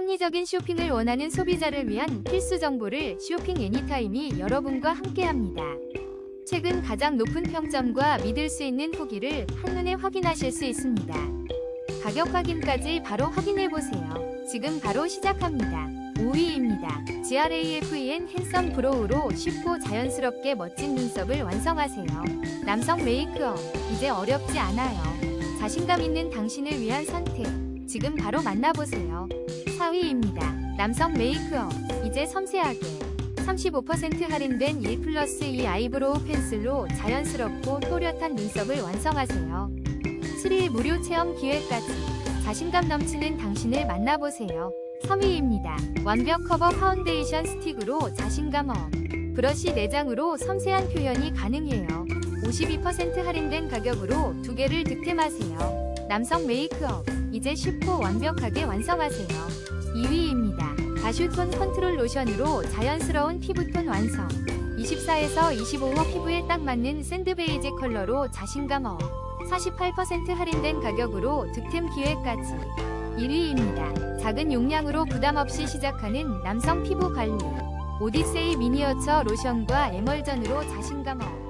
합리적인 쇼핑을 원하는 소비자를 위한 필수 정보를 쇼핑 애니타임이 여러분과 함께합니다. 최근 가장 높은 평점과 믿을 수 있는 후기를 한눈에 확인하실 수 있습니다. 가격 확인까지 바로 확인해 보세요. 지금 바로 시작합니다. 5위입니다. GRAFEN 핸섬 브로우로 쉽고 자연스럽게 멋진 눈썹을 완성하세요. 남성 메이크업 이제 어렵지 않아요. 자신감 있는 당신을 위한 선택 지금 바로 만나보세요. 4위입니다. 남성 메이크업 이제 섬세하게 35% 할인된 1 플러스 2 아이브로우 펜슬로 자연스럽고 또렷한 눈썹을 완성하세요. 7일 무료 체험 기회까지 자신감 넘치는 당신을 만나보세요. 3위입니다. 완벽 커버 파운데이션 스틱으로 자신감 업. 브러쉬 4장으로 섬세한 표현이 가능해요. 52% 할인된 가격으로 두 개를 득템하세요. 남성 메이크업 이제 쉽고 완벽하게 완성하세요. 2위입니다. 다슈톤 컨트롤 로션으로 자연스러운 피부톤 완성. 24에서 25호 피부에 딱 맞는 샌드 베이지 컬러로 자신감 업. 48% 할인된 가격으로 득템 기회까지. 1위입니다. 작은 용량으로 부담 없이 시작하는 남성 피부 관리. 오디세이 미니어처 로션과 에멀전으로 자신감 업.